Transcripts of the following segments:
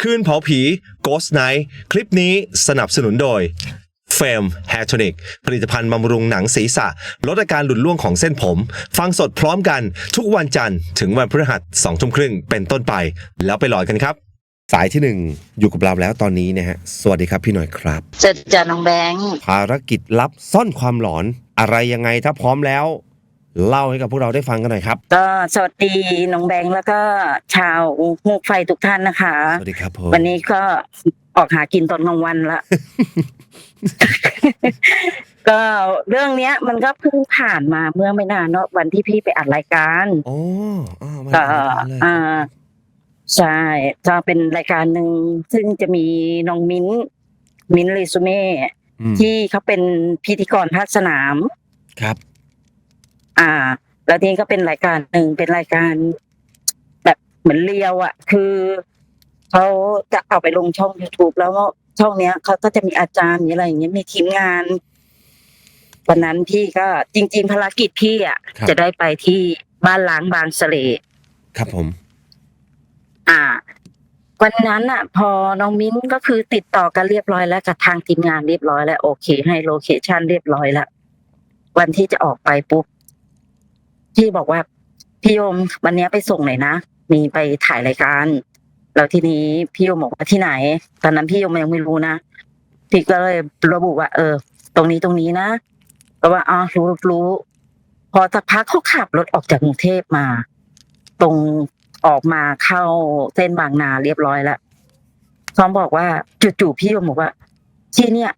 คืนเผาผี Ghost Night คลิปนี้สนับสนุนโดย f a m Hair Tonic ผลิตภัณฑ์บำรุงหนังศีรษะ ลดอาการหลุดร่วงของเส้นผม ฟังสดพร้อมกันทุกวันจันทร์ถึงวันพฤหัส2ทุ่มครึ่งเป็นต้นไป แล้วไปลอยกันครับ สายที่หนึ่งอยู่กับเราแล้วตอนนี้นะฮะ สวัสดีครับพี่หน่อยครับ เสร็จจากน้องแบงค์ภารกิจลับซ่อนความหลอน อะไรยังไงถ้าพร้อมแล้ว เล่าให้กับพวกเราได้ฟังกันหน่อยครับ ก็สวัสดีน้องแบงค์แล้วก็ชาวหูกไฟทุกท่านนะคะ สวัสดีครับผมวันนี้ก็ออกหากินตอนกลางวันละ ก็เรื่องเนี้ย มันก็เพิ่งผ่านมาเมื่อไม่นานเนาะวันที่พี่ไปอัดรายการอ๋ออ่ามาก็เลยอ่าใช่จะเป็นรายการหนึ่งซึ่งจะมีน้องมิ้นมิ้นเรซูเม่อืมที่เขาเป็นพิธีกรภาคสนาม ครับ อ่า แล้วทีนี้ก็เป็นรายการหนึ่งเป็นรายการ แบบเหมือนเรียวอะ่ะ คือเขาจะเอาไปลงช่อง youtube แล้วช่องเนี้ยเขาก็จะมีอาจารย์มีอะไรอย่างเงี้ยมีทีมงานวันนั้นพี่ก็จริง ๆ ภารกิจพี่อะ่ะ ครับ จะได้ไปที่บ้านล้างบางสะเลครับผม อ่า วันนั้นอะ พอน้องมิ้นก็คือติดต่อกันเรียบร้อยแล้วกับทางทีมงานเรียบร้อยแล้วโอเค ให้โลเคชันเรียบร้อยแล้ววันที่จะออกไปปุ๊บ พี่บอกว่าพี่โยมวันนี้ไปส่งหน่อยนะ มีไปถ่ายรายการ แล้วทีนี้พี่โยมบอกว่าที่ไหน ตอนนั้นพี่โยมยังไม่รู้นะพี่ก็เลยระบุว่า เออ ตรงนี้ตรงนี้นะก็ว่าอ๋อรู้รู้ พอสักพักเขาขับรถออกจากกรุงเทพมา ตรงออกมาเข้าเส้นบางนาเรียบร้อยแล้วซ้อมบอกว่าจู่ๆพี่โยมบอกว่า ที่เนี่ย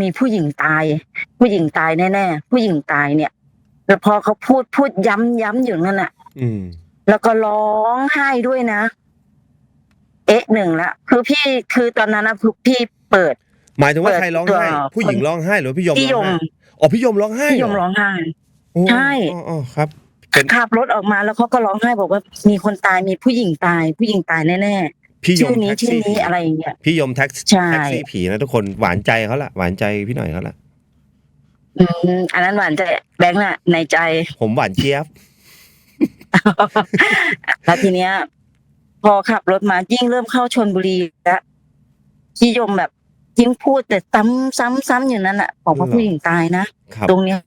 มีผู้หญิงตาย ผู้หญิงตายแน่ๆผู้หญิงตายเนี่ย แล้วพอเขาพูดพูดย้ำย้ำอยู่นั่นน่ะอืมแล้วก็ร้องไห้ด้วยนะ เอ๊ะหนึ่งละคือพี่คือตอนนั้นนะคือพี่เปิด หมายถึงว่าเปิดใครร้องตัวไห้ ผู้หญิงร้องไห้หรือพี่ยมพี่ยร้องมไห้อ๋อพี่ยมร้องไห้พี่ยมเหร้องไห้โอ้ใช่อ๋ออ๋อครับเป็นขับรถออกมาแล้วเขาก็ร้องไห้บอกว่ามีคนตายมีผู้หญิงตาย ผู้หญิงตายแน่พี่ๆยชื่มอนี้แท็กชื่อซี่นี้อะไรอย่างเงี้ยพี่ยมแท็กใช่แท็กซี่ผีนะทุกคนหวานใจเขาละหวานใจพี่หน่อยเขาละ อืมอันนั้นหวานใจแบงค์น่ะ ในใจ ผมหวานเจี๊ยบ แล้วทีเนี้ย พอขับรถมายิ่งเริ่มเข้าชนบุรีแล้วพี่ยมแบบยิ่งพูดแต่ซ้ำซ้ำซ้ำอยู่นั่นอะบอกว่าเหรอผู้หญิงตายนะครับ ตรงเนี้ย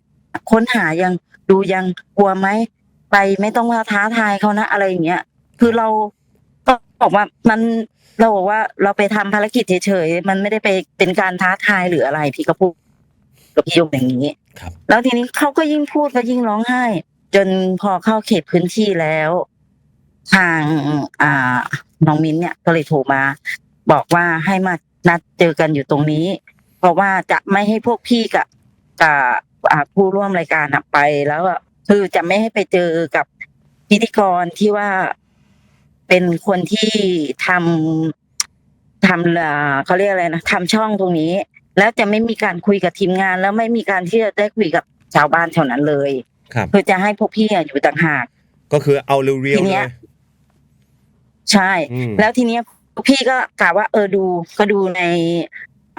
ค้นหายังดูยังกลัวไหมไปไม่ต้องมาท้าทายเขานะอะไรอย่างเงี้ยคือเราก็บอกว่ามันเราบอกว่าเราไปทำภารกิจเฉยๆมันไม่ได้ไปเป็นการท้าทายหรืออะไรพี่ก็พูด กับพี่ยมอย่างนี้ครับ แล้วทีนี้เขาก็ยิ่งพูดก็ยิ่งร้องไห้ จนพอเข้าเขตพื้นที่แล้ว ทางอ่าน้องมิ้นเนี่ยก็เลยโทรมา บอกว่าให้มานัดเจอกันอยู่ตรงนี้ เพราะว่าจะไม่ให้พวกพี่กับกับอ่าผู้ร่วมรายการอะไปแล้วอะคือจะไม่ให้ไปเจอกับพิธีกรที่ว่าเป็นคนที่ทำทำอ่าเขาเรียกอะไรนะทำช่องตรงนี้ แล้วจะไม่มีการคุยกับทีมงาน แล้วไม่มีการที่จะได้คุยกับชาวบ้านแถวนั้นเลยครับคือจะให้พวกพี่อะอยู่ต่างหาก ก็คือเอาเรียวทีๆเลเนี้ยยใช่อืมแล้วทีเนี้ยพี่ก็กะว่าเออดูก็ดูใน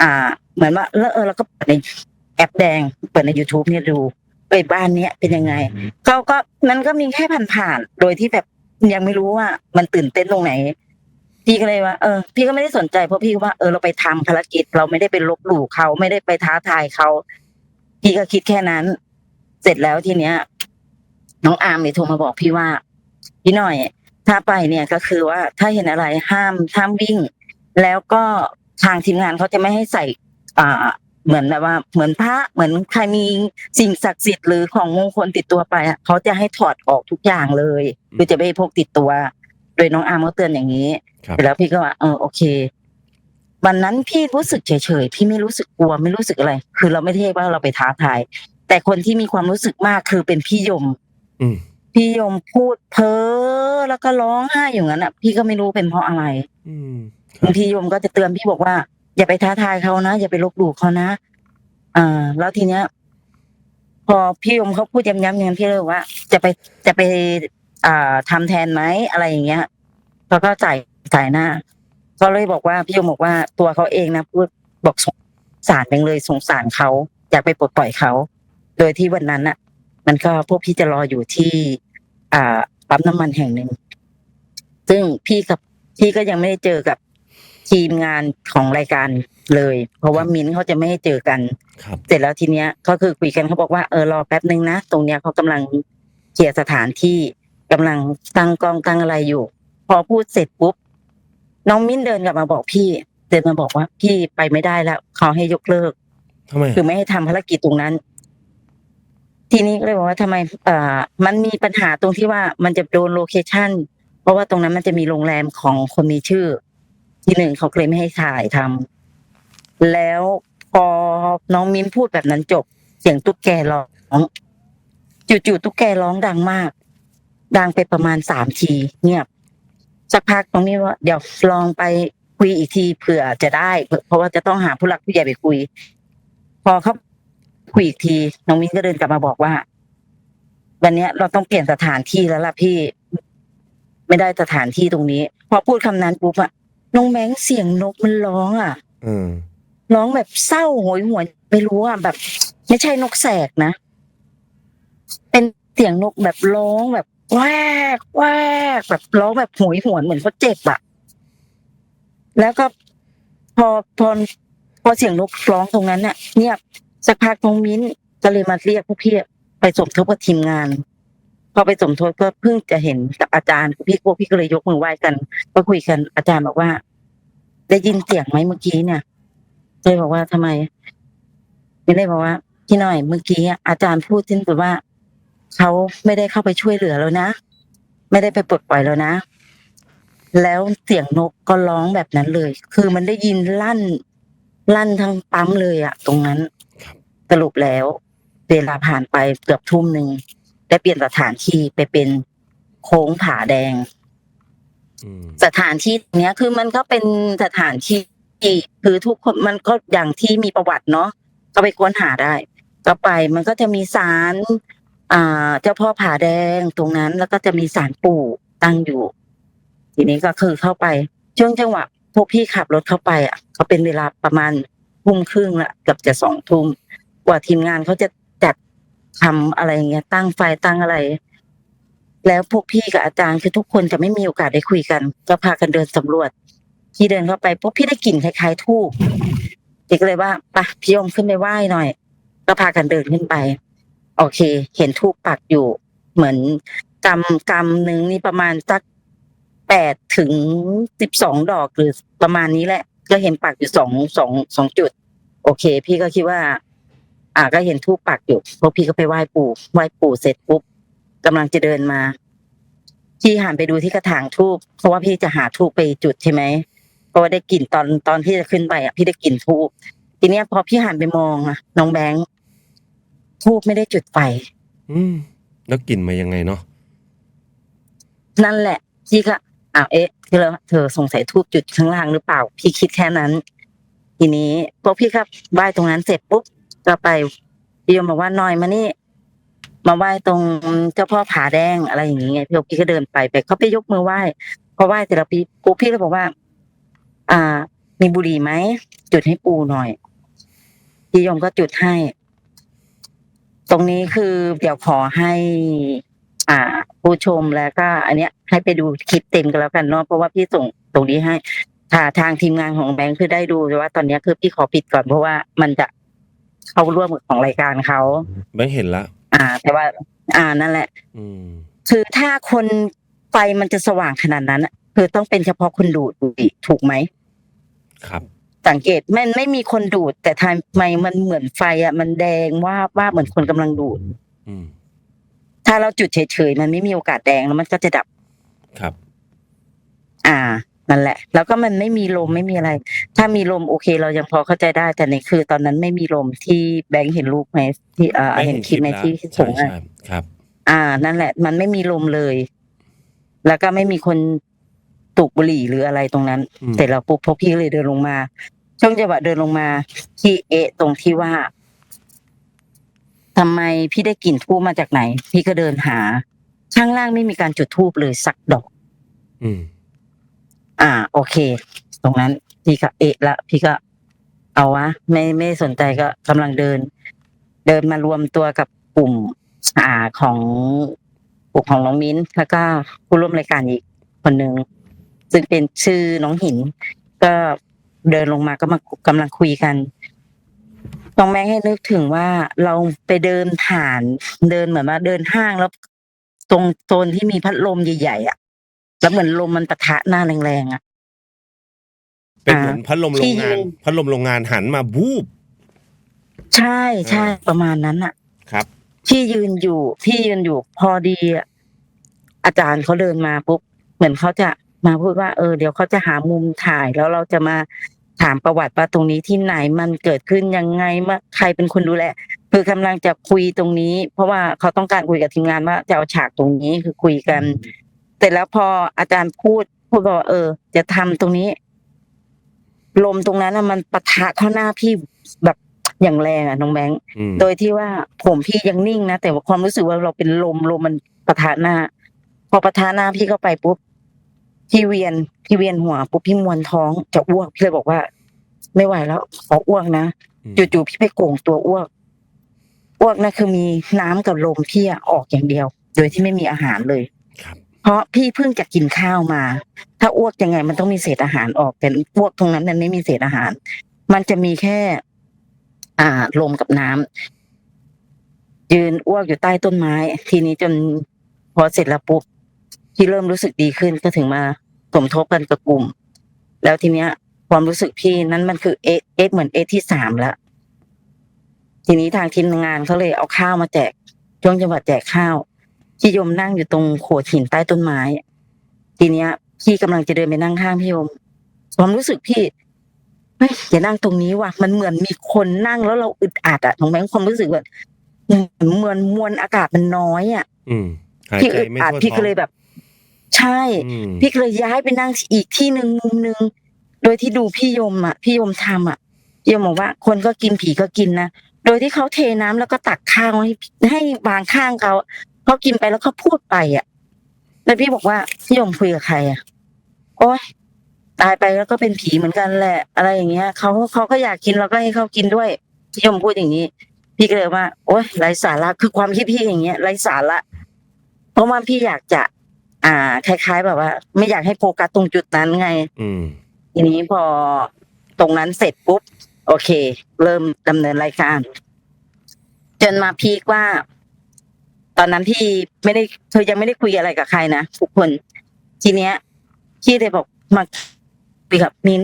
อ่า เหมือนว่าแล้วเออเราก็เปิดในแอปแดงเปิดใน youtube เนี่ยดูไปบ้านเนี้ยเป็นยังไงก็ก็มันก็มีแค่ผ่านๆโดยที่แบบยังไม่รู้ว่ามันตื่นเต้นตรงไหน พี่ก็เลยว่าเออพี่ก็ไม่ได้สนใจเพราะพี่ว่าเออเราไปทำภารกิจ เราไม่ได้ไปลบหลู่เขาไม่ได้ไปท้าทายเขาพี่ก็คิดแค่นั้น เสร็จแล้วทีเนี้ย น้องอาร์มเนี่ยโทรมาบอกพี่ว่า พี่หน่อย ถ้าไปเนี่ยก็คือว่าถ้าเห็นอะไรห้ามห้ามวิ่ง แล้วก็ทางทีมงานเขาจะไม่ให้ใส่ อ่าเหมือนแบบว่า เหมือนพระเหมือนใครมีสิ่งศักดิ์สิทธิ์หรือของมงคลติดตัวไปเขาจะให้ถอดออกทุกอย่างเลยคือจะไม่ให้พกติดตัว โดยน้องอาร์มเขาเตือนอย่างนี้ครับเสร็จแล้วพี่ก็ว่าเออโอเค วันนั้นพี่รู้สึกเฉยๆพี่ไม่รู้สึกกลัวไม่รู้สึกอะไร คือเราไม่ได้ว่าเราไปท้าทาย แต่คนที่มีความรู้สึกมากคือเป็นพี่ยม อืมพี่ยมพูดเพ้อแล้วก็ร้องไห้อย่างนั้นอะ พี่ก็ไม่รู้เป็นเพราะอะไรอืมบางทีโยมก็จะเตือนพี่บอกว่า อย่าไปท้าทายเขานะอย่าไปลบหลู่เขานะอ่า แล้วทีเนี้ย พอพี่ยมเขาพูดย้ำๆอย่างนั้นพี่เลยบอกว่า จะไปจะไป อ่าทำแทนไหมอะไรอย่างเงี้ยเขาก็จ่ายจ่ายหน้าก็เลยบอกว่าพี่ยมบอกว่าตัวเขาเองนะพูดบอกสงสารจังเลยสงสารเขาอยากไปปลดปล่อยเขาโดยที่วันนั้นอะมันก็พวกพี่จะรออยู่ที่ อ่าปั๊มน้ำมันแห่งหนึ่งซึ่งพี่กับพี่ก็ยังไม่ได้เจอกับทีมงานของรายการเลย เพราะว่ามิ้นท์เขาจะไม่ให้เจอกันครับเสร็จแล้วทีเนี้ยก็คือคุยกันเขาบอกว่าเออรอแป๊บนึงนะตรงเนี้ยเขากำลังเคลียร์สถานที่ กำลังตั้งกล้องตั้งอะไรอยู่ พอพูดเสร็จปุ๊บน้องมิ้นเดินกลับมาบอกพี่ เดินมาบอกว่า พี่ไปไม่ได้แล้วเขาให้ยกเลิกทำไมคือไม่ให้ทำภารกิจตรงนั้น ทีนี้ก็เลยบอกว่าทำไมเอ่อมันมีปัญหาตรงที่ว่ามันจะโดนโลเคชั่นเพราะว่าตรงนั้นมันจะมีโรงแรมของคนมีชื่อ ที่หนึ่งเขาเคลมไม่ให้ถ่ายทำแล้วพอน้องมิ้นพูดแบบนั้นจบ เสียงตุ๊กแกร้อง จู่ๆตุ๊กแกร้องดังมาก ดังไปประมาณสามทีเงียบสักพักตรงนี้ว่าเดี๋ยวลองไปคุยอีกทีเผื่อจะได้ เพราะว่าจะต้องหาผู้หลักผู้ใหญ่ไปคุย พอเขาคุยอีกที น้องมิ้นก็เดินกลับมาบอกว่า วันเนี้ยเราต้องเปลี่ยนสถานที่แล้วล่ะพี่ไม่ได้สถานที่ตรงนี้ พอพูดคำนั้นปุ๊บอะน้องแมงเสียงนกมันร้องอะอืมร้องแบบเศร้าโหยหวนไม่รู้อะแบบ ไม่ใช่นกแสกนะเป็นเสียงนกแบบร้องแบบ แวกแวกแบบร้องแบบโหยหวนเหมือนเขาเจ็บอะแล้วก็พอพอพอเสียงนกร้องตรงนั้นน่ะเงียบสักพักน้องมิ้นก็เลยมาเรียกพวกพี่ไปสมทบกับทีมงาน พอไปสมทบก็เพิ่งจะเห็นกับอาจารย์พี่พวกพี่ก็เลยยกมือไหว้กัน ก็คุยกันอาจารย์บอกว่า ได้ยินเสียงไหมเมื่อกี้เนี่ยเลยบอกว่าทำไมไม่ได้บอกว่าพี่หน่อยเมื่อกี้อะอาจารย์พูดทิ้นสุดว่า เขาไม่ได้เข้าไปช่วยเหลือแล้วนะ ไม่ได้ไปปลดปล่อยแล้วนะ แล้วเสียงนกก็ร้องแบบนั้นเลย คือมันได้ยินลั่น ลั่นทั้งปั๊มเลยอะตรงนั้นครับสรุปแล้ว เวลาผ่านไปเกือบทุ่มหนึ่งได้เปลี่ยนสถานที่ไปเป็นโค้งผาแดงอืมสถานที่เนี้ยคือมันก็เป็นสถานที่ที่คือทุกคนมันก็อย่างที่มีประวัติเนาะก็ไปค้นหาได้ ก็ไปมันก็จะมีศาล อ่า เจ้าพ่อผาแดงตรงนั้น แล้วก็จะมีศาลปู่ตั้งอยู่ ทีนี้ก็คือเข้าไปช่วงจังหวะพวกพี่ขับรถเข้าไปอะก็เป็นเวลาประมาณทุ่มครึ่งละเกือบจะสองทุ่มกว่าทีมงานเขาจะจัดทำอะไรเงี้ย ตั้งไฟตั้งอะไร แล้วพวกพี่กับอาจารย์คือทุกคนจะไม่มีโอกาสได้คุยกัน ก็พากันเดินสำรวจ พี่เดินเข้าไปพวกพี่ได้กลิ่นคล้ายๆทูบเด็กเลยว่าปะพี่ยมขึ้นไปไหว้หน่อย ก็พากันเดินขึ้นไป โอเค เห็นทูบปักอยู่ เหมือนกำกำหนึ่งนี่ประมาณสักแปดถึงสิบสองดอกหรือประมาณนี้แหละ ก็เห็นปักอยู่สองสองสองจุด โอเค พี่ก็คิดว่า อ่าก็เห็นทูบปักอยู่พวกพี่ก็ไปไหว้ปู่ไหว้ปู่เสร็จปุ๊บกำลังจะเดินมาพี่หันไปดูที่กระถางทูบเพราะว่าพี่จะหาทูบไปจุดใช่ไหมเพราะว่าได้กลิ่นตอนตอนที่จะขึ้นไปอะพี่ได้กลิ่นทูบทีเนี้ยพอพี่หันไปมองอะน้องแบงค์ ทูบไม่ได้จุดไฟ อืมแล้วกลิ่นมายังไงเนาะนั่นแหละพี่ก็อ้าวเอ๊ะเธอเธอสงสัยทูบจุดข้างล่างหรือเปล่า พี่คิดแค่นั้น ทีนี้พอพี่ก็ไหว้ตรงนั้นเสร็จปุ๊บก็ไปพี่ยมบอกว่าหน่อยมานี่ มาไหว้ตรงเจ้าพ่อผาแดงอะไรอย่างเงี้ยพี่พี่ก็เดินไปไปเขาไปยกมือไหว้พอไหว้แต่ละปีปุ๊บพี่ก็บอกว่า อ่า มีบุหรี่ไหมจุดให้ปูหน่อยพี่ยมก็จุดให้ ตรงนี้คือเดี๋ยวขอให้ อ่า ผู้ชมแล้วก็ อันเนี้ยให้ไปดูคลิปเต็มกันแล้วกันเนาะเพราะว่าพี่ส่งตรงนี้ให้ทาทางทีมงานของแบงค์คือได้ดูแต่ว่าตอนเนี้ยคือพี่ขอปิดก่อนเพราะว่ามันจะเข้าร่วมกับของรายการเขาแบงค์เห็นละ อ่า แต่ว่า อ่านั่นแหละ อืม คือถ้าคนไฟมันจะสว่างขนาดนั้นอะคือต้องเป็นเฉพาะคนดูดบุหรี่ถูกไหม ครับ สังเกตมันไม่มีคนดูด แต่ทำไมมันเหมือนไฟอะ มันแดงว่าบว่าบเหมือนคนกำลังดูดอืมถ้าเราจุดเฉยๆมันไม่มีโอกาสแดงแล้วมันก็จะดับครับ อ่านั่นแหละ แล้วก็มันไม่มีลมไม่มีอะไร ถ้ามีลมโอเค เรายังพอเข้าใจได้ แต่ในคือ ตอนนั้นไม่มีลมที่แบงค์เห็นรูปไหมที่อ่าแบงค์เห็นคลิปไหมแล้วที่ใช่ส่งให้ใช่ครับ อ่า นั่นแหละ มันไม่มีลมเลย แล้วก็ไม่มีคนตูกบุหรี่หรืออะไรตรงนั้นอืมเสร็จแล้วปุ๊บพวกพี่ก็เลยเดินลงมา ช่วงจังหวะเดินลงมาที่เอะตรงที่ว่าทำไมพี่ได้กลิ่นทูบมาจากไหน พี่ก็เดินหา ข้างล่างไม่มีการจุดทูบเลยสักดอก อืม อ่า โอเค ตรงนั้น พี่ก็เอะละพี่ก็ เอาวะ ไม่ไม่สนใจก็กำลังเดิน เดินมารวมตัวกับกลุ่ม อ่าของกลุ่มของน้องมิ้นแล้วก็ผู้ร่วมรายการอีกคนหนึ่งซึ่งเป็นชื่อน้องหิน ก็ เดินลงมาก็มากำลังคุยกันน้องแม็กให้นึกถึงว่าเราไปเดินผ่าน เดินเหมือนว่าเดินห้างแล้ว ตรงโซนที่มีพัดลมใหญ่ๆอะแล้วเหมือนลมมันปะทะหน้าแรงๆอะเป็นเหมือนพัดลมโรที่งงานยืนพัดลมโรงงานหันมาบูบใช่ใช่อ่าประมาณนั้นอะ ครับ ที่ยืนอยู่ที่ยืนอยู่พอดีอะอาจารย์เขาเดินมาปุ๊บเหมือนเขาจะมาพูดว่าเออเดี๋ยวเขาจะหามุมถ่ายแล้วเราจะมา ถามประวัติว่าตรงนี้ที่ไหนมันเกิดขึ้นยังไงเมื่อใครเป็นคนดูแลคือกำลังจะคุยตรงนี้ เพราะว่าเขาต้องการคุยกับทีมงานว่าจะเอาฉากตรงนี้คือคุยกัน แต่แล้วพออาจารย์พูดพูดบอกว่าเออ จะทำตรงนี้ ลมตรงนั้นน่ะมันปะทะเข้าหน้าพี่แบบอย่างแรงอะน้องแบงค์อืมโดยที่ว่าผมพี่ยังนิ่งนะแต่ว่าความรู้สึกว่าเราเป็นลมลมมันปะทะหน้า พอปะทะหน้าพี่เข้าไปปุ๊บ พี่เวียนพี่เวียนหัวปุ๊บพี่มวนท้องจะอ้วกพี่เลยบอกว่า ไม่ไหวแล้วขออ้วกนะอืมจู่ๆพี่ไปโก่งตัวอ้วกอ้วกนะคือมีน้ำกับลมพี่อะออกอย่างเดียว โดยที่ไม่มีอาหารเลยครับเพราะพี่เพิ่งจะกินข้าวมา ถ้าอ้วกยังไง มันต้องมีเศษอาหารออกแต่อ้วกตรงนั้นมันไม่มีเศษอาหาร มันจะมีแค่ อ่าลมกับน้ำยืนอ้วกอยู่ใต้ต้นไม้ ทีนี้จนพอเสร็จแล้วปุ๊บ พี่เริ่มรู้สึกดีขึ้นก็ถึงมาสมทบกันกับกลุ่ม แล้วทีเนี้ย ความรู้สึกพี่นั้นมันคือเอเอเหมือนเอที่สามแล้วทีนี้ทางทีมงานเขาเลยเอาข้าวมาแจกช่วงจังหวัดแจกข้าวพี่ยมนั่งอยู่ตรงโขดหินใต้ต้นไม้ ทีเนี้ย พี่กำลังจะเดินไปนั่งข้างพี่ยม ความรู้สึกพี่เฮ้ยอย่านั่งตรงนี้ว่ะมันเหมือนมีคนนั่งแล้วเราอึดอัดอะของแบงค์ความรู้สึกแบบเหมือนมวลอากาศมันน้อยอะอืมหายพี่ใจอึดไม่อัดทั่วพี่ท้ก็องเลยแบบ ใช่ อืม พี่ก็เลยย้ายไปนั่งอีกที่หนึ่งมุมหนึ่งโดยที่ดูพี่ยมอะ พี่ยมทำอะพี่ยมบอกว่า คนก็กินผีก็กินนะโดยที่เขาเทน้ำแล้วก็ตักข้าวให้ให้วางข้างเขาเขากินไปแล้วเขาพูดไปอะแล้วพี่บอกว่าพี่ยมคุยกับใครอะโอ๊ยตายไปแล้วก็เป็นผีเหมือนกันแหละ อะไรอย่างเงี้ยเขาเขาก็อยากกินเราก็ให้เขากินด้วยพี่ยมพูดอย่างนี้ พี่ก็เลยว่าโอ๊ยไร้สาระคือความคิดพี่อย่างเงี้ยไร้สาระเพราะว่าพี่อยากจะ อ่า คล้ายๆ แบบว่า ไม่อยากให้โฟกัสตรงจุดนั้นไง อืม ทีนี้พอตรงนั้นเสร็จปุ๊บ โอเค เริ่มดำเนินรายการ จนมาพีกว่า ตอนนั้นพี่ไม่ได้เธอยังไม่ได้คุยอะไรกับใครนะทุกคน ทีเนี้ยพี่เลยบอกมาคุยกับมิ้น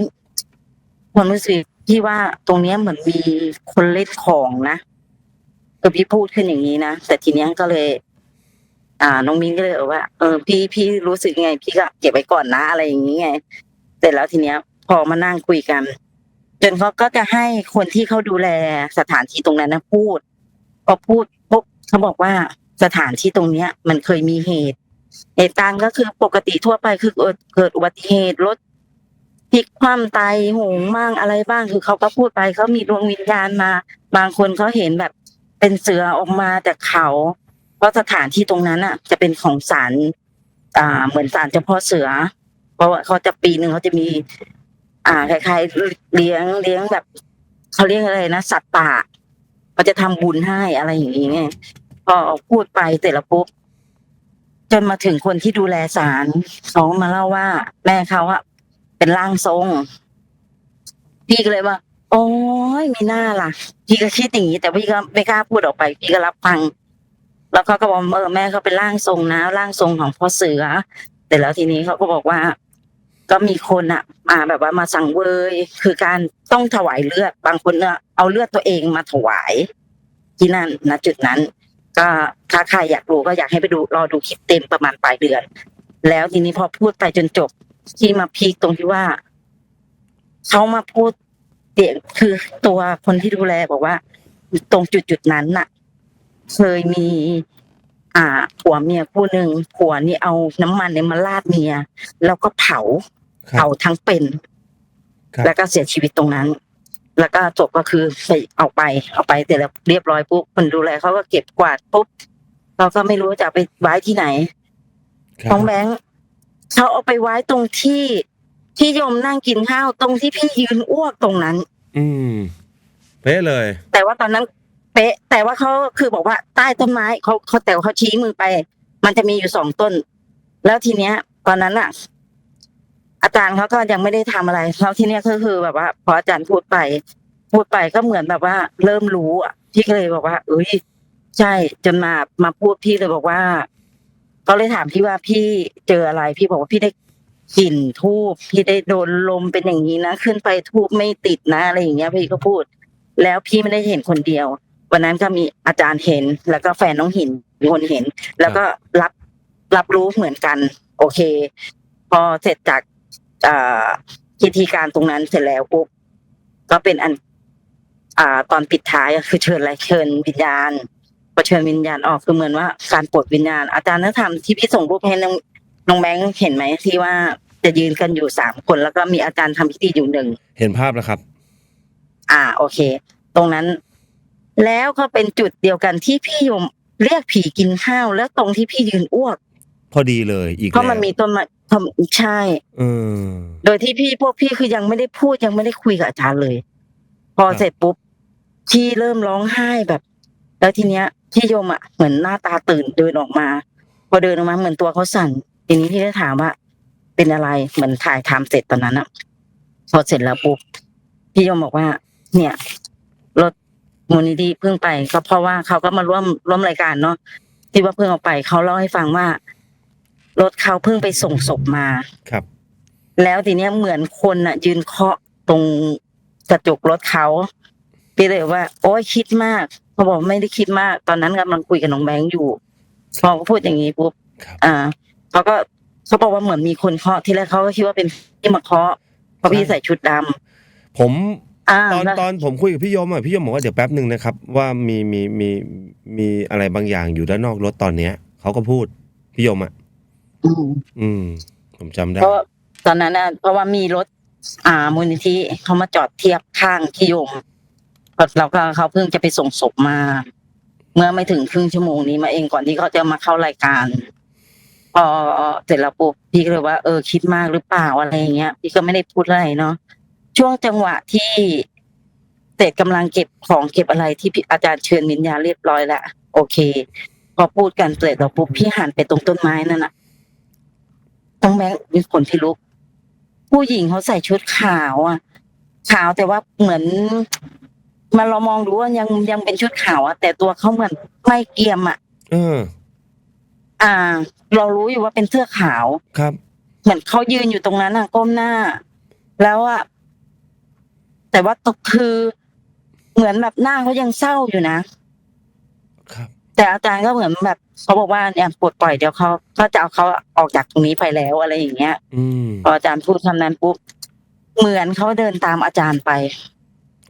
ความรู้สึกพี่ว่าตรงเนี้ยเหมือนมีคนเล่นของนะ ก็พี่พูดขึ้นอย่างนี้นะแต่ทีเนี้ยก็เลย อ่า น้องมิ้นก็เลยบอกว่า เออ พี่พี่รู้สึกไง พี่ก็เก็บไว้ก่อนนะอะไรอย่างนี้ไงเสร็จแล้วทีเนี้ย พอมานั่งคุยกัน จนเขาก็จะให้คนที่เขาดูแลสถานที่ตรงนั้นนะพูดพอพูดปุ๊บเขาบอกว่าสถานที่ตรงเนี้ย มันเคยมีเหตุเหตุการณ์ก็คือปกติทั่วไปคือเกิดอุบัติเหตุรถพลิกคว่ำตายหงมั่งอะไรบ้างคือเขาก็พูดไปเขามีดวงวิญญาณมา บางคนเขาเห็นแบบเป็นเสือออกมาจากเขา ราะสถานที่ตรงนั้นอะ จะเป็นของศาลอ่า เหมือนศาลเจ้าพ่อเสือ เพราะว่าเขาจะปีหนึ่งเขาจะมี อ่าคล้ายๆเลี้ยงเลี้ยงแบบเขาเรียกอะไรนะสัตว์ป่าเขาจะทำบุญให้อะไรอย่างนี้ไงพอพูดไปแต่ละปุ๊บจนมาถึงคนที่ดูแลศาลเขามาเล่าว่า แม่เขาอะเป็นร่างทรง พี่ก็เลยว่า โอ้ยมีหน้าล่ะ พี่ก็คิดอย่างนี้แต่พี่ก็ไม่กล้าพูดออกไป พี่ก็รับฟัง แล้วเขาก็บอกเออแม่เขาเป็นร่างทรงนะร่างทรงของพ่อเสือแต่แล้วทีนี้เขาก็บอกว่า ก็มีคนอะมาแบบว่ามาสั่งเวยคือการต้องถวายเลือดบางคนเนี่ยเอาเลือดตัวเองมาถวาย ที่นั่นณจุดนั้น ก็ถ้าใครอยากรู้ก็อยากให้ไปดูรอดูคลิปเต็มประมาณปลายเดือน แล้วทีนี้พอพูดไปจนจบที่มาพีคตรงที่ว่าเขามาพูดเตียคือตัวคนที่ดูแลบอกว่า ตรงจุดจุดนั้นน่ะ เคยมี อ่าผัวเมียคู่หนึ่งผัวนี่เอาน้ำมันเนี่ยมาราดเมีย แล้วก็เผาครับเผาทั้งเป็น ครับ แล้วก็เสียชีวิตตรงนั้น แล้วก็จบก็คือไปเอาไป เอาไปแต่แล้วเรียบร้อยปุ๊บคนดูแลเขาก็เก็บกวาดปุ๊บเราก็ไม่รู้จะเอาไปไว้ที่ไหนครับน้องแบงค์เขาเอาไปไว้ตรงที่ที่โยมนั่งกินข้าวตรงที่พี่ยืนอ้วกตรงนั้น อืมเป๊ะเลย แต่ว่าตอนนั้น เป๊ะ แต่ว่าเขาคือบอกว่าใต้ต้นไม้เขาเขาแต่ว่าเขาชี้มือไป มันจะมีอยู่สองต้น แล้วทีเนี้ย ตอนนั้นอะ อาจารย์เขาก็ยังไม่ได้ทำอะไรแล้วทีเนี้ยก็คือแบบว่า พออาจารย์พูดไป พูดไปก็เหมือนแบบว่า เริ่มรู้อะพี่ก็เลยบอกว่าเอ้ยใช่จนมามาพูดพี่เลยบอกว่าก็เลยถามพี่ว่าพี่เจออะไร พี่บอกว่าพี่ได้กลิ่นทูบพี่ได้โดนลมเป็นอย่างนี้นะขึ้นไปทูบไม่ติดนะอะไรอย่างเงี้ยพี่ก็พูด แล้วพี่ไม่ได้เห็นคนเดียว วันนั้นก็มีอาจารย์เห็น แล้วก็แฟนน้องหินมีคนเห็น แล้วก็รับรับรู้เหมือนกัน โอเค พอเสร็จจากอ่าพิธีการตรงนั้นเสร็จแล้วปุ๊บก็เป็นอัน อ่า ตอนปิดท้ายอะคือเชิญอะไรเชิญวิญญาณพอเชิญวิญญาณออกคือเหมือนว่าการปลดวิญญาณ อาจารย์นักธรรมที่พี่ส่งรูปให้น้องน้องแบงค์เห็นไหมที่ว่าจะยืนกันอยู่สามคนแล้วก็มีอาจารย์ทำพิธีอยู่หนึ่งเห็นภาพแล้วครับ อ่า โอเค ตรงนั้น แล้วก็เป็นจุดเดียวกันที่พี่ยมเรียกผีกินข้าวแล้วตรงที่พี่ยืนอ้วก พอดีเลยอีกเพราะมันแล้วมีต้นไม้ใช่เออโดยที่พี่พวกพี่คือยังไม่ได้พูดยังไม่ได้คุยกับอาจารย์เลย พอครับเสร็จปุ๊บพี่เริ่มร้องไห้แบบ แล้วทีเนี้ยพี่โยมอะเหมือนหน้าตาตื่นเดินออกมา พอเดินออกมาเหมือนตัวเขาสั่นทีนี้พี่ก็ถามว่า เป็นอะไรเหมือนถ่ายทำเสร็จตอนนั้นอะพอเสร็จแล้วปุ๊บพี่โยมบอกว่า เนี่ยรถ มูลนิธิเพิ่งไป ก็เพราะว่าเขาก็มาร่วมร่วมรายการเนาะที่ว่าเพิ่งออกไปเขาเล่าให้ฟังว่ารถเขาเพิ่งไปส่งศพมาครับ แล้วทีเนี้ยเหมือนคนน่ะยืนเคาะตรงกระจกรถเขาพี่เลยว่า โอ้ยคิดมากเขาบอกไม่ได้คิดมาก ตอนนั้นกำลังคุยกับน้องแบงค์อยู่พอเขาพูดอย่างนี้ปุ๊บครับอ่าเขาก็เขาบอกว่าเหมือนมีคนเคาะทีแรกเขาก็คิดว่าเป็นที่มาเคาะเพราะพี่ใส่ชุดดำผม อ่าตอนแล้วตอนผมคุยกับพี่ยมอะพี่ยมบอกว่าเดี๋ยวแป๊บหนึ่งนะครับ ว่ามีมีมีมีอะไรบางอย่างอยู่ด้านนอกรถตอนเนี้ยเขาก็พูดพี่ยมอะอืมอืม ผมจำได้ เพราะว่าตอนนั้นน่ะเพราะว่ามีรถ อ่ามูลนิธิเขามาจอดเทียบข้างที่โยมเราก็เขาเพิ่งจะไปส่งศพมา เมื่อไม่ถึงครึ่งชั่วโมงนี้มาเองก่อนที่เขาจะมาเข้ารายการ พอเสร็จแล้วปุ๊บพี่ก็เลยว่าเออคิดมากหรือเปล่าอะไรอย่างเงี้ยพี่ก็ไม่ได้พูดอะไรเนาะ ช่วงจังหวะที่เสร็จกำลังเก็บของเก็บอะไรที่พี่อาจารย์เชิญวิญญาณเรียบร้อยแล้วโอเค พอพูดกันเสร็จแล้วปุ๊บพี่หันไปตรงต้นไม้นั่นน่ะต้องแม่งมีคนที่ลุก ผู้หญิงเขาใส่ชุดขาวอะ ขาวแต่ว่าเหมือนมันเรามองดูว่ายังยังเป็นชุดขาวอะแต่ตัวเขาเหมือนไม่เกรียมอะเอออ่า เรารู้อยู่ว่าเป็นเสื้อขาวครับ เหมือนเขายืนอยู่ตรงนั้นอะก้มหน้า แล้วอะ แต่ว่าตกคือเหมือนแบบหน้าเขายังเศร้าอยู่นะครับ แต่อาจารย์ก็เหมือนแบบเขาบอกว่าเนี่ยปลดปล่อยเดี๋ยวเขาก็จะเอาเขาออกจากตรงนี้ไปแล้วอะไรอย่างเงี้ย อืมพออาจารย์พูดคำนั้นปุ๊บเหมือนเขาเดินตามอาจารย์ไป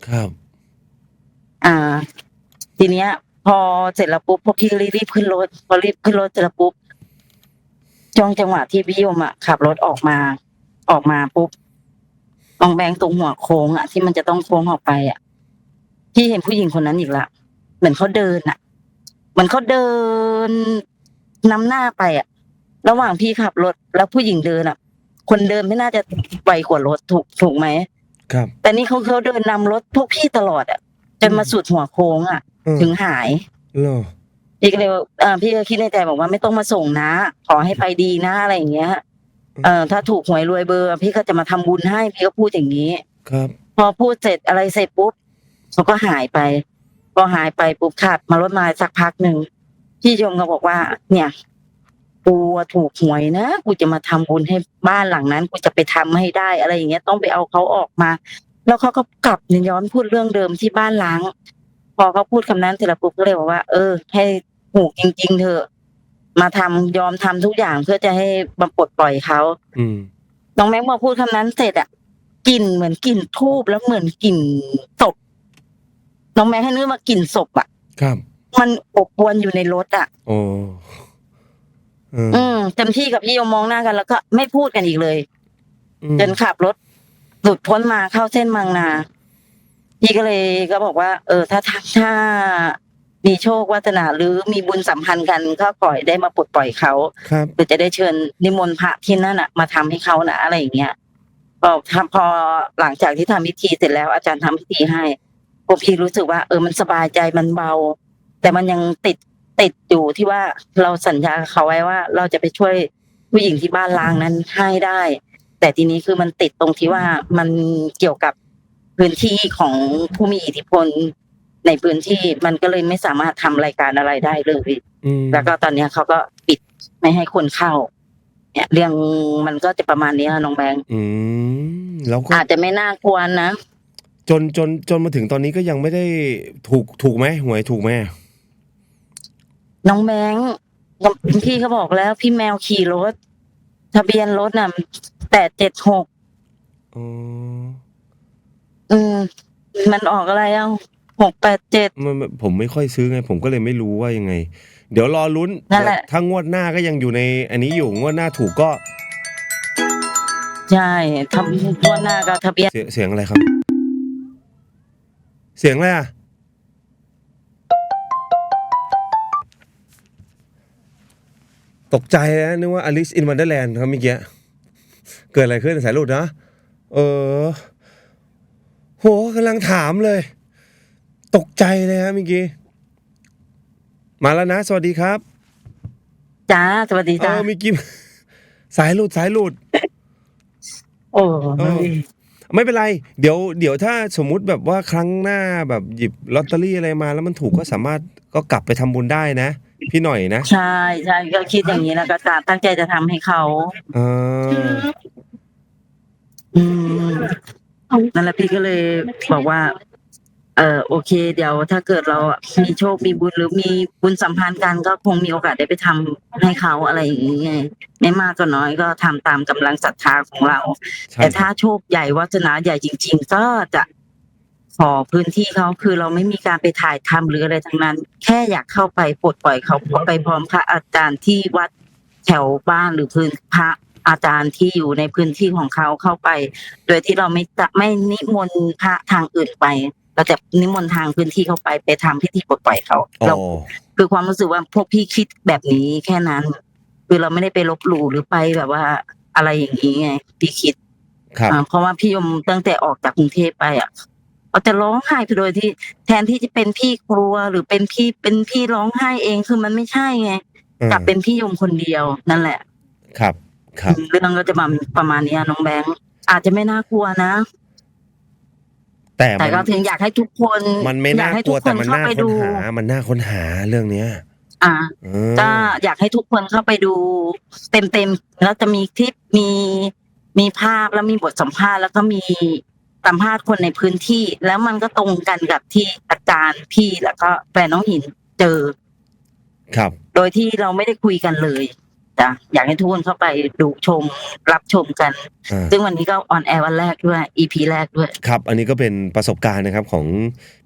ครับ อ่า ทีเนี้ย พอเสร็จแล้วปุ๊บพวกพี่ก็รีบขึ้นรถพอรีบขึ้นรถเสร็จแล้วปุ๊บช่วงจังหวะที่พี่โยมอะขับรถออกมา ออกมาปุ๊บ ตรงแบงค์ตรงหัวโค้งอะที่มันจะต้องโค้งออกไปอะพี่เห็นผู้หญิงคนนั้นอีกละเหมือนเขาเดินอะเหมือนเขาเดินนำหน้าไปอะระหว่างพี่ขับรถแล้วผู้หญิงเดินอะคนเดินไม่น่าจะไวกว่ารถถูกถูกไหมครับ แต่นี่เขาเขาเดินนำรถพวกพี่ตลอดอะจนมาสุดหัวโค้งอะเออถึงหายเหรอพี่ก็เลยว่าเอ่อพี่ก็คิดในใจบอกว่าไม่ต้องมาส่งนะ ขอให้ไปดีนะอะไรอย่างเงี้ย เออถ้าถูกหวยรวยเบอร์ พี่ก็จะมาทำบุญให้พี่ก็พูดอย่างนี้ ครับ พอพูดเสร็จอะไรเสร็จปุ๊บเขาก็หายไป พอหายไปปุ๊บขับมารถมาสักพักหนึ่งพี่ยมก็บอกว่า เนี่ยกูอะถูกหวยนะกูจะมาทำบุญให้บ้านหลังนั้นกูจะไปทำให้ได้อะไรอย่างเงี้ยต้องไปเอาเขาออกมา แล้วเขาก็กลับย้อนพูดเรื่องเดิมที่บ้านล้าง พอเขาพูดคำนั้นเสร็จแล้วปุ๊บก็เลยบอกว่า เออ ให้ถูกจริง ๆ เถอะ มาทำยอมทำทุกอย่างเพื่อจะให้มาปลดปล่อยเขาอืม น้องแม็กมาพูดคำนั้นเสร็จอะกลิ่นเหมือนกลิ่นทูบแล้วเหมือนกลิ่นศพน้องแม็กให้นึกว่ากลิ่นศพอะครับมันอบอวนอยู่ในรถอะ โอ้เอออืมเต็มที่กับพี่โยมมองหน้ากันแล้วก็ไม่พูดกันอีกเลยอืมจนขับรถหลุดพ้นมาเข้าเส้นบางนาพี่ก็เลยก็บอกว่า เออ ถ้าถ้าถ้า มีโชควาสนาหรือมีบุญสัมพันธ์กันก็ปล่อยได้มาปลดปล่อยเขาครับหรือจะได้เชิญนิมนต์พระที่นั่นอะ มาทำให้เขานะอะไรอย่างเงี้ยพอทำพอหลังจากที่ทำพิธีเสร็จแล้วอาจารย์ทำพิธีให้พวกพี่รู้สึกว่า เออมันสบายใจมันเบา แต่มันยังติดติดอยู่ที่ว่าเราสัญญากับเขาไว้ว่า เราจะไปช่วยผู้หญิงที่บ้านล้างนั้นให้ได้ แต่ทีนี้คือมันติดตรงที่ว่ามันเกี่ยวกับพื้นที่ของผู้มีอิทธิพล ในพื้นที่มันก็เลยไม่สามารถทำรายการอะไรได้เลยอืมแล้วก็ตอนเนี้ยเขาก็ปิดไม่ให้คนเข้า เนี่ย เรื่องมันก็จะประมาณเนี้ยน้องแบงค์อืมแล้วก็อาจจะไม่น่ากลัวนะจนจนจนมาถึงตอนนี้ก็ยังไม่ได้ถูกถูกไหมหวยถูกไหมน้องแบงค์พี่เขาบอกแล้ว พี่แมวขี่รถ ทะเบียนรถน่ะแปดเจ็ดหกอ๋ออืมมันออกอะไรเอ้า หกแปดเจ็ด มันมันผมไม่ค่อยซื้อไง ผมก็เลยไม่รู้ว่ายังไง เดี๋ยวรอลุ้นนั่นแหละ ถ้างวดหน้าก็ยังอยู่ใน อันนี้อยู่งวดหน้าถูกก็ใช่ทำทั่วหน้าก็ทะเบียนเสียงเสียงอะไรครับ เสียงอะไรอะตกใจนะนึกว่า Alice in Wonderland ครับเมื่อกี้เกิดอะไรขึ้นสายหลุดนะ เออ โหกำลังถามเลย ตกใจเลยฮะเมื่อกี้ มาแล้วนะ สวัสดีครับ จ้า สวัสดีเอจ้าอเมื่อกี้ สายหลุดสายหลุด โอ้เออ ไม่เป็นไร เดี๋ยว เดี๋ยวถ้าสมมุติแบบว่าครั้งหน้าแบบหยิบลอตเตอรี่อะไรมา แล้วมันถูกก็สามารถก็กลับไปทำบุญได้นะ พี่หน่อยนะใช่ใช่ก็คิดอย่างนี้แล้วก็จะตั้งใจจะทำให้เขาเอออืมนั่นแหละพี่ก็เลยบอกว่า เออโอเค เดี๋ยวถ้าเกิดเรามีโชคมีบุญหรือมีบุญสัมพันธ์กันก็คงมีโอกาสได้ไปทำให้เขาอะไรอย่างนี้ไงไม่มากก็น้อยก็ทำตามกำลังศรัทธาของเรา แต่ถ้าโชคใหญ่วัฒนาใหญ่จริง ๆ ก็จะขอพื้นที่เขาคือเราไม่มีการไปถ่ายทำหรืออะไรทั้งนั้น แค่อยากเข้าไปปลดปล่อยเขาไปพร้อมพระอาจารย์ที่วัดแถวบ้านหรือพื้นพระอาจารย์ที่อยู่ในพื้นที่ของเขาเข้าไป โดยที่เราไม่จะไม่นิมนต์พระทางอื่นไป เราจะนิมนต์ทางพื้นที่เข้าไปไปทำพิธีปลดปล่อยเขาอ๋เราอคือความรู้สึกว่าพวกพี่คิดแบบนี้แค่นั้น คือเราไม่ได้ไปลบหลู่หรือไปแบบว่าอะไรอย่างนี้ไงพี่คิดครับอ่าเพราะว่าพี่ยมตั้งแต่ออกจากกรุงเทพไปอะเขาจะร้องไห้ไปโดยที่ แทนที่จะเป็นพี่ครัวหรือเป็นพี่เป็นพี่ร้องไห้เองคือมันไม่ใช่ไงอืมกลับเป็นพี่ยมคนเดียวนั่นแหละ ครับ ครับเรื่องก็จะมาประมาณเนี้ยน้องแบงค์อาจจะไม่น่ากลัวนะ แต่แต่มันก็ถึงอยากให้ทุกคนมันไม่อยาน่ากให้กทุลัวกคแต่นมันเข้าน่าไปค้นดูหา มันน่าค้นหาเรื่องเนี้ย อ่าเออก็อยากให้ทุกคนเข้าไปดูเต็มๆแล้วจะมีคลิปมีมีภาพแล้วมีบทสัมภาษณ์แล้วก็มีสัมภาษณ์คนในพื้นที่ แล้วมันก็ตรงกันกับที่อาจารย์พี่แล้วก็แฟนน้องหินเจอ ครับ โดยที่เราไม่ได้คุยกันเลย จ้ะอยากให้ทุกคนเข้าไปดูชมรับชมกันอ่าซึ่งวันนี้ก็ออนแอร์วันแรกด้วย EP แรกด้วย ครับ อันนี้ก็เป็นประสบการณ์นะครับของ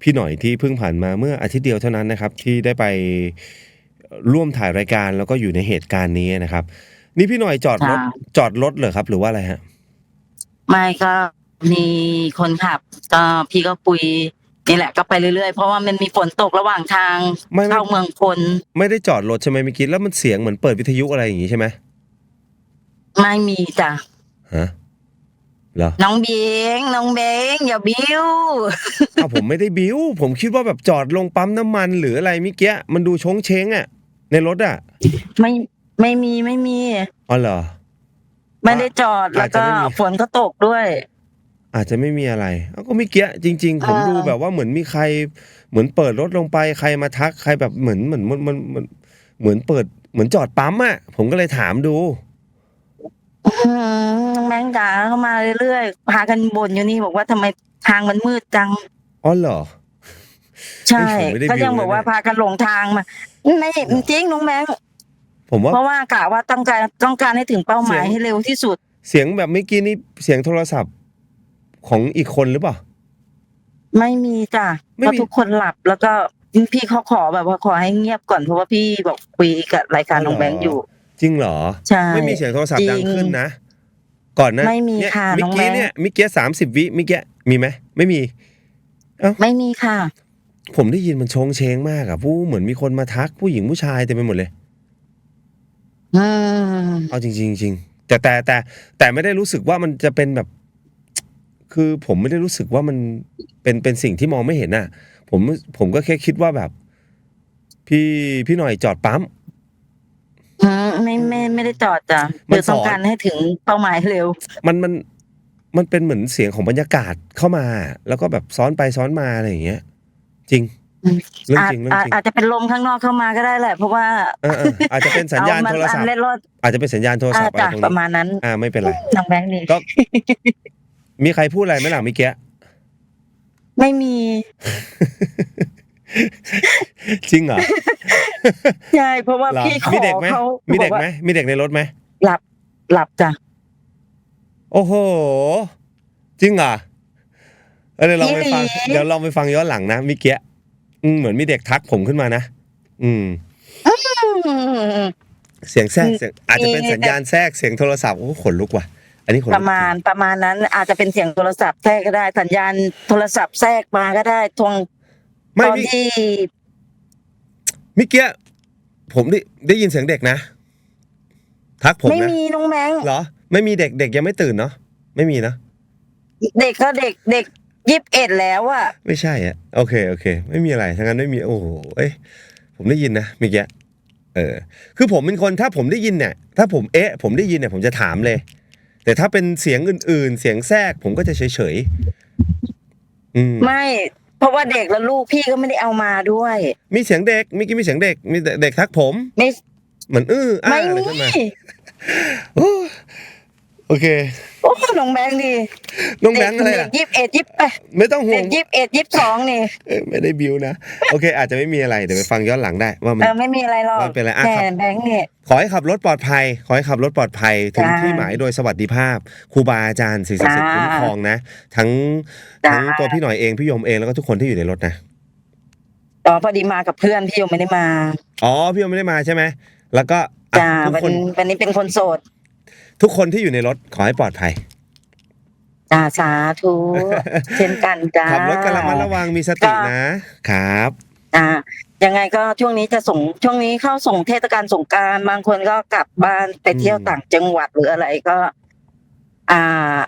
พี่หน่อยที่เพิ่งผ่านมาเมื่ออาทิตย์เดียวเท่านั้นนะครับ ที่ได้ไปร่วมถ่ายรายการแล้วก็อยู่ในเหตุการณ์นี้นะครับ นี่พี่หน่อยจอดรถค่ะจอดรถเหรอครับ หรือว่าอะไรฮะ ไม่ก็มีคนขับก็พี่ก็คุย นี่แหละก็ไปเรื่อยๆ เพราะว่ามันมีฝนตกระหว่างทางไม่ไม่ เข้าเมืองพลไม่ได้จอดรถใช่ไหมเมื่อกี้แล้วมันเสียงเหมือนเปิดวิทยุอะไรอย่างงี้ใช่ไหมไม่มีจ้ะฮะเหรอ น้องเบงน้องเบงอย่าบิ้ว อ้าวผมไม่ได้บิ้ว ผมคิดว่าแบบจอดลงปั๊มน้ำมันหรืออะไรเมื่อกี้มันดูชงเชงอะในรถอะไม่ไม่มีไม่มี อ๋อเหรอ ไม่ได้จอดอาแล้จวจะก็ไม่มี ฝนก็ตกด้วย อาจจะไม่มีอะไรเอ้าก็เมื่อกี้จริง ๆ ผมอ่าดูแบบว่าเหมือนมีใคร เหมือนเปิดรถลงไปใครมาทักใครแบบเหมือนเหมือนมันมันมันเหมือนเปิดเหมือนจอดปั๊มอะผมก็เลยถามดูอื้อหือน้องแบงค์จ๋าเข้ามาเรื่อยๆพากันบ่นอยู่นี่บอกว่าทำไมทางมันมืดจังอ๋อเหรอใช่ผมไม่ได้ก็ยังบิ้วบอกว่าเลยนะพากันหลงทางมาไม่จริงน้องแบงค์ผมว่าเพราะว่ากะว่าต้องการต้องการให้ถึงเป้าหมายเสียงให้เร็วที่สุด เสียงแบบเมื่อกี้นี่เสียงโทรศัพท์ ของอีกคนหรือเปล่า ไม่มีจ้ะไม่เพราะมี ทุกคนหลับแล้วก็พี่เขาขอแบบว่าขอให้เงียบก่อนเพราะว่าพี่บอกคุยกับรายการน้องแบงค์อยู่ จริงเหรอ ใช่ ไม่มีเสียงโทรศัพท์ดังจริงขึ้นนะ ก่อนนะไม่มีเนี่ยค่ะเมื่น้อองกี้แบงค์ เนี่ยเมื่อกี้สามสิบวิเมื่อกี้มีไหมไม่มี ไม่มีค่ะ ผมได้ยินมันโชงเชงมากอะผู้เหมือนมีคนมาทักผู้หญิงผู้ชายเต็มไปหมดเลย อืม เอาจริงๆจริงๆแต่แต่แต่แต่ไม่ได้รู้สึกว่ามันจะเป็นแบบ คือผมไม่ได้รู้สึกว่ามันเป็นเป็นสิ่งที่มองไม่เห็นน่ะ ผมผมก็แค่คิดว่าแบบ พี่พี่หน่อยจอดปั๊มอืมไม่ไม่ไม่ได้จอดจ้ะมันเดี๋ยวต้องสอนการให้ถึงเป้าหมายเร็ว มันมันมันเป็นเหมือนเสียงของบรรยากาศเข้ามา แล้วก็แบบซ้อนไปซ้อนมาอะไรอย่างเงี้ย จริงอืมเรื่องอาจจริงเรื่องอาจจริงอาจจะเป็นลมข้างนอกเข้ามาก็ได้แหละ เพราะว่าเออเอออาจจะเป็นสัญญาณเอมัโทรศัพอัท์นเล็ดรอดอาจจะเป็นสัญญาณโทรศัอาพท์อะไรจ้ะตรงประนี้มาณนั้น อ่าไม่เป็นไรน้องแบงค์นี่ก็ มีใครพูดอะไรไหมล่ะเมื่อกี้ ไม่มี จริงเหรอ ใช่ เพราะว่าเหรอพี่ขอมีเด็กไหมเขามีเด็กบอกไหมว่ามีเด็กในรถไหม หลับหลับจ้ะโอ้โห จริงเหรอเออเดี๋ยวลองไปฟังอีหลีเดี๋ยวลองไปฟังย้อนหลังนะเมื่อกี้อืมเหมือนมีเด็กทักผมขึ้นมานะ อืม อืม เสียงแทรกมีเสียงอาจจะเป็นมีสัญญาณแทรกเสียงโทรศัพท์โอ้โหขนลุกว่ะ อันนี้ขนปลุกระมาณประมาณนั้นอาจจะเป็นเสียงโทรศัพท์แทรกก็ได้ สัญญาณโทรศัพท์แทรกมาก็ได้ทวงไม่ตอนมีที่เมื่อกี้ผมได้ได้ยินเสียงเด็กนะ ทักผมไม่นะมีน้องแบงค์เหรอ ไม่มีเด็กเด็กยังไม่ตื่นเนาะไม่มีนะเด็กก็เด็กเด็กยิบเอ็ดแล้วอะไม่ใช่อะโอเคโอเค ไม่มีอะไรทั้งนั้นไม่มีโอ้โหเอ้ยผมได้ยินนะเมื่อกี้เออ คือผมเป็นคนถ้าผมได้ยินเนี่ย ถ้าผมเอ๊ะ ผมได้ยินเนี่ยผมจะถามเลย แต่ถ้าเป็นเสียงอื่น ๆ เสียงแทรกผมก็จะเฉยๆอืมไม่ เพราะว่าเด็กแล้วลูกพี่ก็ไม่ได้เอามาด้วย มีเสียงเด็กเมื่อกี้มีเสียงเด็ก มีเด็กทักผมไม่เหมือนอื้ออ้าไม่อะไรมีขึ้นมา โอ้โอเคโอ้น้องแบงค์ดีน้องแบงค์อะไรเด็อะกยิบเอ็ดยิบไปไม่ต้องห่เด็วงกยิบเอ็ดยิบสองนี่เออไม่ได้บิวนะ โอเค อาจจะไม่มีอะไรเดี๋ยวไปฟังย้อนหลังได้ว่ามันเออไม่มีอะไรหรอกไม่เป็นไรอะแต่ครับแบงค์เนี่ยขอให้ขับรถปลอดภัย ขอให้ขับรถปลอดภัยถึงจ้าที่หมายโดยสวัสดิภาพครูบาอาจารย์สิ่งศักดิ์สิทธิ์จ้าคุ้มครองนะ ทั้งจ้าทั้งตัวพี่หน่อยเองพี่ยมเองแล้วก็ทุกคนที่อยู่ในรถนะอ๋อพอดีมากับเพื่อนพี่ยังไม่ได้มาอ๋อพี่ยมไม่ได้มาใช่ไหมแล้วก็อะจ้าทุกวันคนวันนี้เป็นคนโสด ทุกคนที่อยู่ในรถขอให้ปลอดภัยจ้าสาธุเช่นกันจ้าขับรถกันระมัดระวังมีสตินะครับอ่ายังไงก็ช่วงนี้จะส่งช่วงนี้เข้าส่งเทศกาลสงกรารบางคนก็กลับบ้านไปเที่ยวอืมต่างจังหวัดหรืออะไรก็ อ่า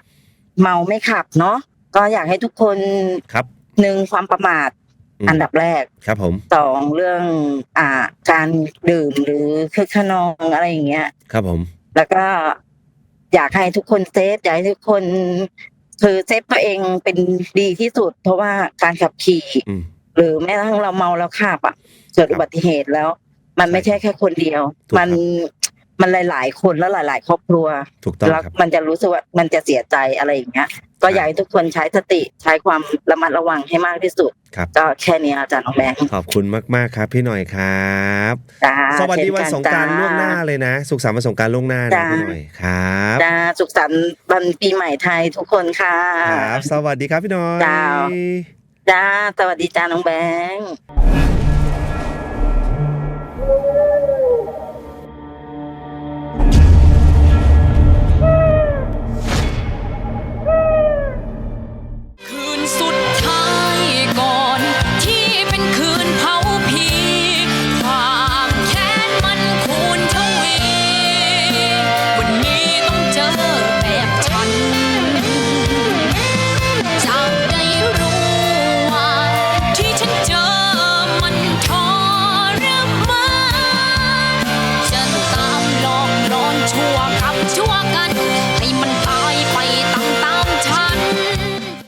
เมาไม่ขับเนาะก็อยากให้ทุกคนครับหนึ่งความประมาทอืมอันดับแรกครับ ผมสองเรื่อง อ่า การดื่มหรือคึกขนองอะไรอย่างเงี้ย ครับผม แล้วก็ อยากให้ทุกคนเซฟอยากให้ทุกคนคือเซฟตัวเองเป็นดีที่สุด เพราะว่าการขับขี่อืม หรือแม้กระทั่งเราเมาแล้วขับอะเกิดอุบัติเหตุแล้ว มันไม่ใช่แค่คนเดียว ถูกครับ มัน มันหลาย ๆ คนแล้วหลาย ๆ ครอบครัวถูกต้องแล้วครับ มันจะรู้สึกว่ามันจะเสียใจอะไรอย่างเงี้ย ก็อยากให้ทุกคนใช้สติใช้ความระมัดระวังให้มากที่สุด ครับ ก็แค่นี้อาจารย์น้องแบงค์ขอบคุณมาก ๆ ครับ พี่หน่อยครับ จ้าสวัสดีวันสงกรารเช่นล่วงหน้าเลยนะ สุขสันต์วันสงกรารล่วงหน้านะจ้าพี่หน่อยครับ จ้าสุขสันต์วันปีใหม่ไทยทุกคนค่ะ ครับ สวัสดีครับพี่หน่อย จ้า จ้าสวัสดีจ้าน้องแบงค์